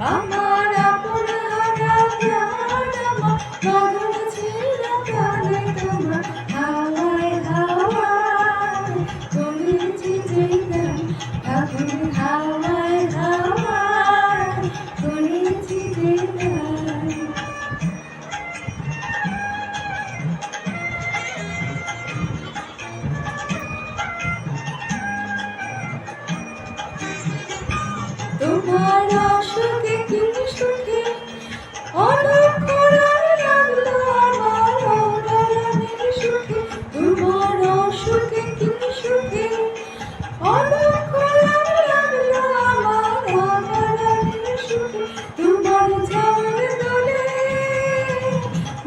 আমার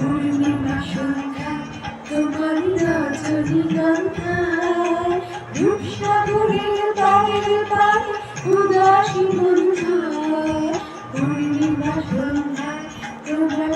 পূর্ণিমা সন্ধ্যা তোমার রজনীগন্ধা রূপসাগরের পারে পারে তোমার